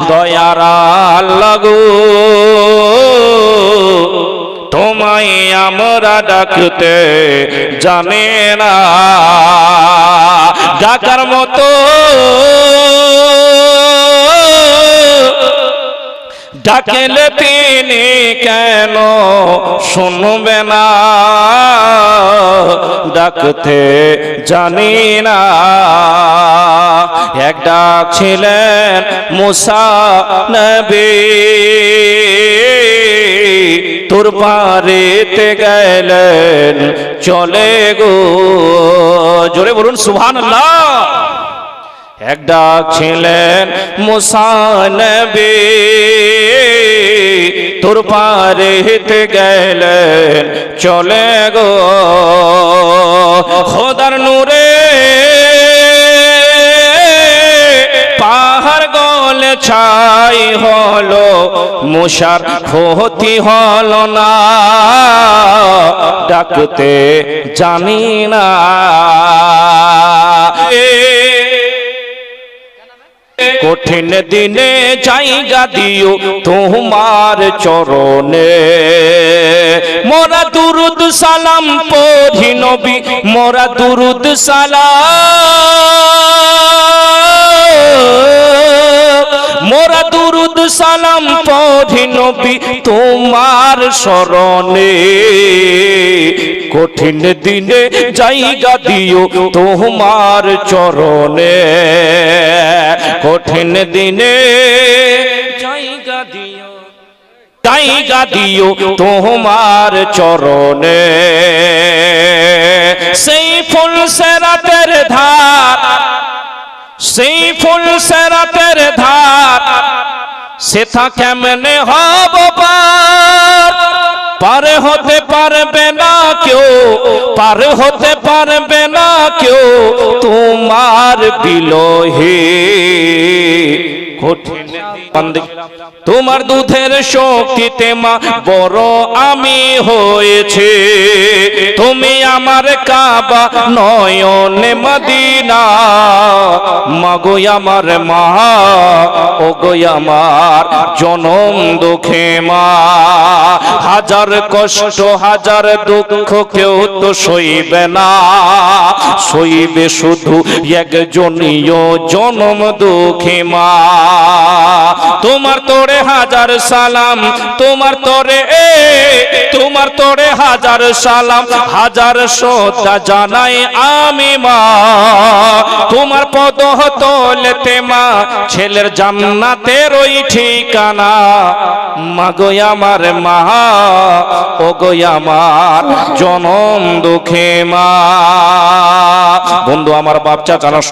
দয়ারা লাগু। তোমায় আমরা ডাকতে জানে না। ডাকার মতো ডাকেলে তিনি কেন শুনবে না? ডাকতে জানি না। এক ডাক ছিলেন মুসা নবী। তোর পারেতে গেলেন চলে গো। জোরে বলুন সুবহান এক ডাক ছিলেন মুসানবী তোর পারে হেতে গেলেন, চলে গো খোদার নূরে। পাহাড় গলে ছাই হলো, মুসার ক্ষতি হলো না। ডাকতে জানি না। কঠিন দিনে জায়গা দিও তোমার চরণে। মোরা দুরুদ সালাম পড়ি নবী, মোরা দুরুদ সালাম। মোরা দুরুদ সালাম পড়ি নবী তোমার শরণে কঠিন দিনে জায়গা দিও তোমার চরণে। কঠিন দিনে জায়গা দিও জায়গা দিও তোমার চরণে। সেই ফুল সেরাতের ধার, সেই ফুল সেরাতের ধার, সেথা কেমনে হব পার? পার হতে পারবে না কেউ পার হতে পারবে না কেউ তোমার বিলোহে। কঠিন তোমার দুধের শক্তিতে মা, বড় আমি হয়েছে। তুমি আমার কাবা নয়নে মদিনা। মাগো আমার মা ও গো আমার জনম দুঃখে মা। হাজার কষ্ট, হাজার দুঃখ কেউ তো সইবে না। সইবে শুধু একজনীয় জনম দুঃখে মা। তোমার তোরে হাজার সালাম, তোমার তোরে তোমার তোরে হাজার সালাম, হাজার শ্রদ্ধা জানাই আমি মা। তোমার পদ হতলেতে মা, ছেলের জান্নাতের ওই ঠিকানা। মাগো আমার মা ও গো আমার জনম দুঃখে মা। বন্ধু, আমার বাচ্চা চালা